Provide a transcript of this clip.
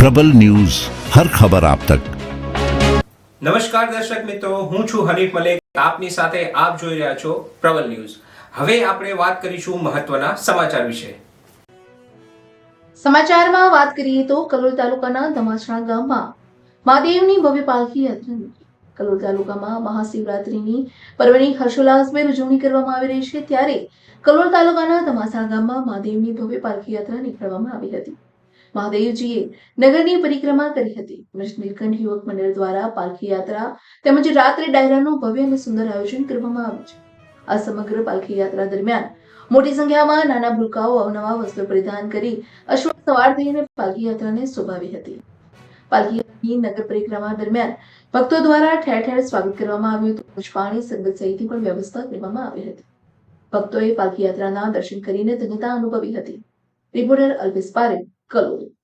પ્રબલ news હર ખબર આપ તક. નમસ્કાર દર્શક મિત્રો હું છું હરીફ મલેક. આપની સાથે આપ જોઈ રહ્યા છો પ્રબલ ન્યૂઝ. હવે આપણે વાત કરીશું મહત્વના સમાચાર વિશે. સમાચારમાં વાત કરીએ તો કલોલ તાલુકાના ધમાસણા ગામમાં મહાદેવની ભવ્ય પાલખી કલોલ તાલુકામાં મહાશિવરાત્રિની પર્વની હર્ષોલ્લાસભેર ઉજવણી કરવામાં આવી રહી છે ત્યારે કલોલ તાલુકાના ધમાસણા ગામમાં મહાદેવની ભવ્ય પાલખી યાત્રા નીકળવામાં આવી હતી. મહાદેવજીએ નગરની પરિક્રમા કરી હતી. તેમજ નીલકંઠ યુવક મંડળ દ્વારા પાલખી યાત્રા તેમજ રાત્રે ડાયરાનું ભવ્ય અને સુંદર આયોજન કરવામાં આવ્યું છે. આ સમગ્ર પાલખી યાત્રા દરમિયાન મોટી સંખ્યામાં નાના ભૂલકાઓ, અવનવા વસ્ત્રો પરિધાન કરી અશ્વ સવાર થઈને પાલખી યાત્રાને શોભાવી હતી. પાલખી નગર પરિક્રમા દરમિયાન ભક્તો દ્વારા ઠેર ઠેર સ્વાગત કરવામાં આવ્યું હતું. પુષ્પાણી સંગત સહિતની પણ વ્યવસ્થા કરવામાં આવી હતી. ભક્તોએ પાલખી યાત્રાના દર્શન કરીને ધન્યતા અનુભવી હતી. રિપોર્ટર અલ્પેશ પારેખ કલોલ